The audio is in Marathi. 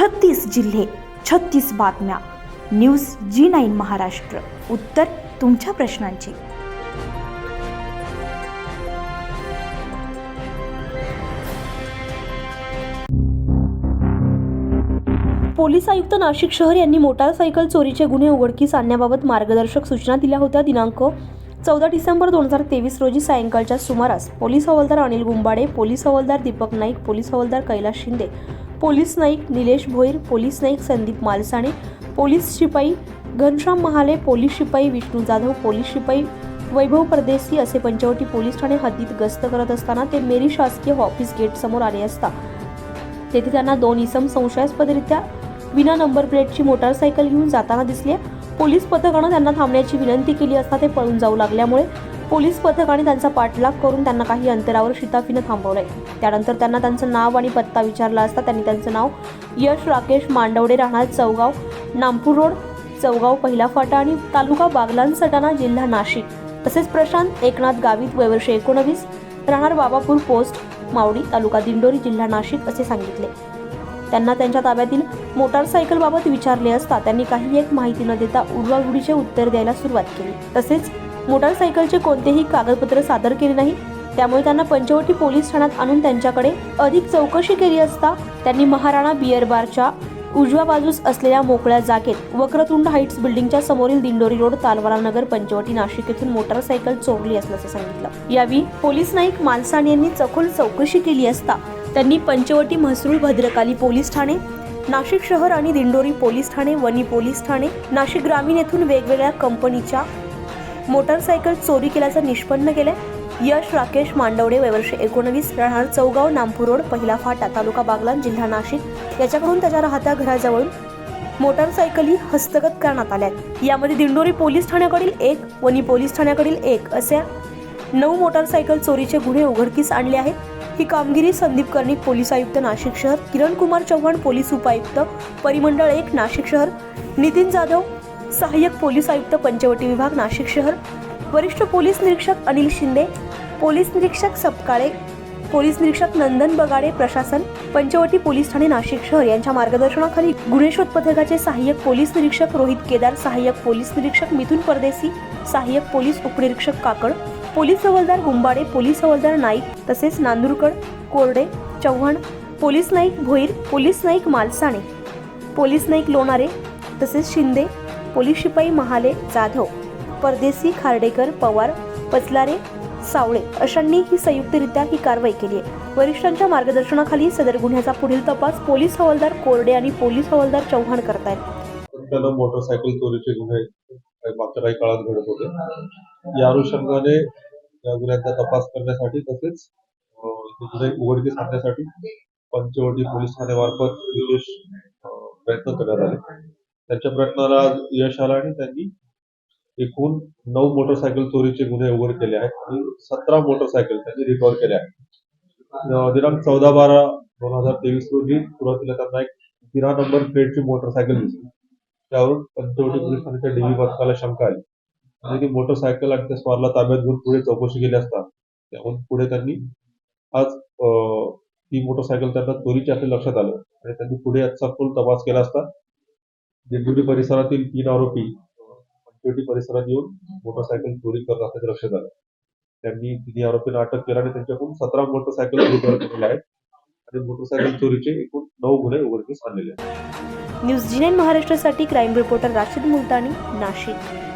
छत्तीस जिल्हे छत्तीस बातम्या. News G nine Maharashtra. उत्तर तुमच्या प्रश्नांची. पोलीस आयुक्त नाशिक शहर यांनी मोटारसायकल चोरीचे गुन्हे उघडकीस आणण्याबाबत मार्गदर्शक सूचना दिल्या होत्या. दिनांक चौदा डिसेंबर दोन हजार तेवीस रोजी सायंकाळच्या सुमारास पोलीस हवालदार अनिल गुंबाडे पोलीस हवालदार दीपक नाईक पोलीस हवालदार Kailas Shinde police Naik Nilesh Bhoir police Naik Sandeep Malsane police शिपाई घनश्याम महाले पोलीस शिपाई विष्णू जाधव पोलीस शिपाई वैभव परदेसी असे पंचवटी पोलीस ठाणे हद्दीत गस्त करत असताना ते मेरी शासकीय ऑफिस गेट समोर आले असता. तेथे त्यांना दोन इसम संशयास्पदरित्या विना नंबर प्लेटची मोटारसायकल घेऊन जाताना दिसले. पोलीस पथकानं त्यांना थांबण्याची विनंती केली असता ते पळून जाऊ लागल्यामुळे पोलीस पथकाने त्यांचा पाठलाग करून त्यांना काही अंतरावर शिताफीनं थांबवलंय. त्यानंतर त्यांना त्यांचं नाव आणि पत्ता विचारला असता त्यांनी त्यांचं नाव यश राकेश मांडवडे राहणार चौगाव नामपूर रोड चौगाव पहिला फाटा आणि तालुका बागलान सटाणा जिल्हा नाशिक. तसेच प्रशांत एकनाथ गावित वयवर्षे एकोणवीस राहणार बाबापूर पोस्ट मावडी तालुका दिंडोरी जिल्हा नाशिक असे सांगितले. त्यांना त्यांच्या ताब्यातील मोटारसायकलबाबत विचारले असता त्यांनी काही एक माहिती न देता उडवाउडीचे उत्तर द्यायला सुरुवात केली. तसेच मोटारसायकलचे कोणतेही कागदपत्र सादर केले नाही. त्यामुळे त्यांना पंचवटी पोलीस ठाण्यात आणून त्यांच्याकडे अधिक चौकशी केली असता त्यांनी महाराणा बियर बारच्या उजव्या बाजूस असलेल्या मोकळ्या जागेत वक्रतुंड हाईट्स बिल्डिंगच्या समोरील दिंडोरी रोड तालवाला नगर पंचवटी नाशिक येथून मोटारसायकल चोरली असल्याचं सांगितलं. यावेळी पोलीस नाईक मालसाणी यांनी चखोल चौकशी केली असता त्यांनी पंचवटी म्हसरूळ भद्रकाली पोलीस ठाणे नाशिक शहर आणि दिंडोरी पोलीस ठाणे वनी पोलीस ठाणे नाशिक ग्रामीण येथून वेगवेगळ्या कंपनीच्या मोटारसायकल चोरी केल्याचं निष्पन्न केलंय. यश राकेश मांडवडे वयवर्ष एकोणवीस राहणार चौगाव नामपूर रोड पहिला फाटा तालुका बागलान जिल्हा नाशिक. याच्याकडून त्याच्या राहत्या घराजवळून मोटारसायकली हस्तगत करण्यात आल्या आहेत. यामध्ये दिंडोरी पोलीस ठाण्याकडील एक वनी पोलीस ठाण्याकडील एक असे नऊ मोटारसायकल चोरीचे गुन्हे उघडकीस आणले आहेत. ही कामगिरी संदीप कर्णिक पोलीस आयुक्त नाशिक शहर. किरण कुमार चव्हाण पोलीस उपायुक्त परिमंडळ एक नाशिक शहर. नितीन जाधव सहाय्यक पोलीस आयुक्त पंचवटी विभाग नाशिक शहर. वरिष्ठ पोलीस निरीक्षक अनिल शिंदे पोलीस निरीक्षक सपकाळे पोलीस निरीक्षक नंदन बगाडे प्रशासन पंचवटी पोलीस ठाणे नाशिक शहर. यांच्या मार्गदर्शनाखाली गुन्हे शोध पथकाचे सहाय्यक पोलीस निरीक्षक रोहित केदार सहाय्यक पोलीस निरीक्षक मिथुन परदेसी सहाय्यक पोलीस उपनिरीक्षक काकड पोलीस हवालदार गुंबाडे पोलीस हवालदार नाईक तसेच Nandurkad Korde Chavan police Naik Bhoir police Naik Malsane police Naik Lonare तसेच शिंदे पोलीस शिपाई महाले जाधव परदेसी खार्डेकर पवार पचलारे सावळे अशांनी ही संयुक्तरित्या ही कारवाई केली आहे. वरिष्ठांच्या मार्गदर्शनाखाली सदर गुन्ह्याचा पुढील तपास पोलीस हवालदार कोरडे आणि पोलीस हवालदार चव्हाण करतायत. मोटरसायकल चोरीचे गुन्हे मागच्या काही काळात घडत होते. या अनुषंगाने या गुन्ह्यांचा तपास करण्यासाठी तसेच गुन्हे उघडकीस आणण्यासाठी पंचवटी पोलीस ठाण्यामार्फत विशेष प्रयत्न करण्यात आले. त्यांच्या प्रयत्नाला आज यश आलं आणि त्यांनी एकूण नऊ मोटरसायकल चोरीचे गुन्हे उघड केले आहेत आणि सतरा मोटरसायकल त्यांनी रिकव्हर केल्या आहेत. दिनांक चौदा बारा दोन हजार तेवीस रोजी सुरुवातीला त्यांना एक तिरा नंबर प्लेटची मोटरसायकल दिसली. त्यावरून पंचवटी पोलिसांच्या डीबी पथकाला शंका आली. आणि ती मोटरसायकल आणि त्या स्वारला ताब्यात घेऊन पुढे चौकशी केली असता त्याहून पुढे त्यांनी आज ती मोटरसायकल त्यांना चोरीची असं लक्षात आलं. आणि त्यांनी पुढे सखोल तपास केला असता. दिंडोरी परिसरातील तीन आरोपी पंचवटी परिसरात येऊन मोटरसायकल चोरी करत असल्याचं लक्षात आलं त्यांनी तिन्ही आरोपींना अटक केला आणि त्यांच्याकडून सतरा मोटरसायकल रिकव्हर केलेल्या आहेत. आणि मोटरसायकल चोरीचे एकूण नऊ गुन्हे उघडकीस आणलेले आहेत. न्यूज जी नाईन महाराष्ट्रासाठी क्राईम रिपोर्टर राशीद मुलतानी नाशिक.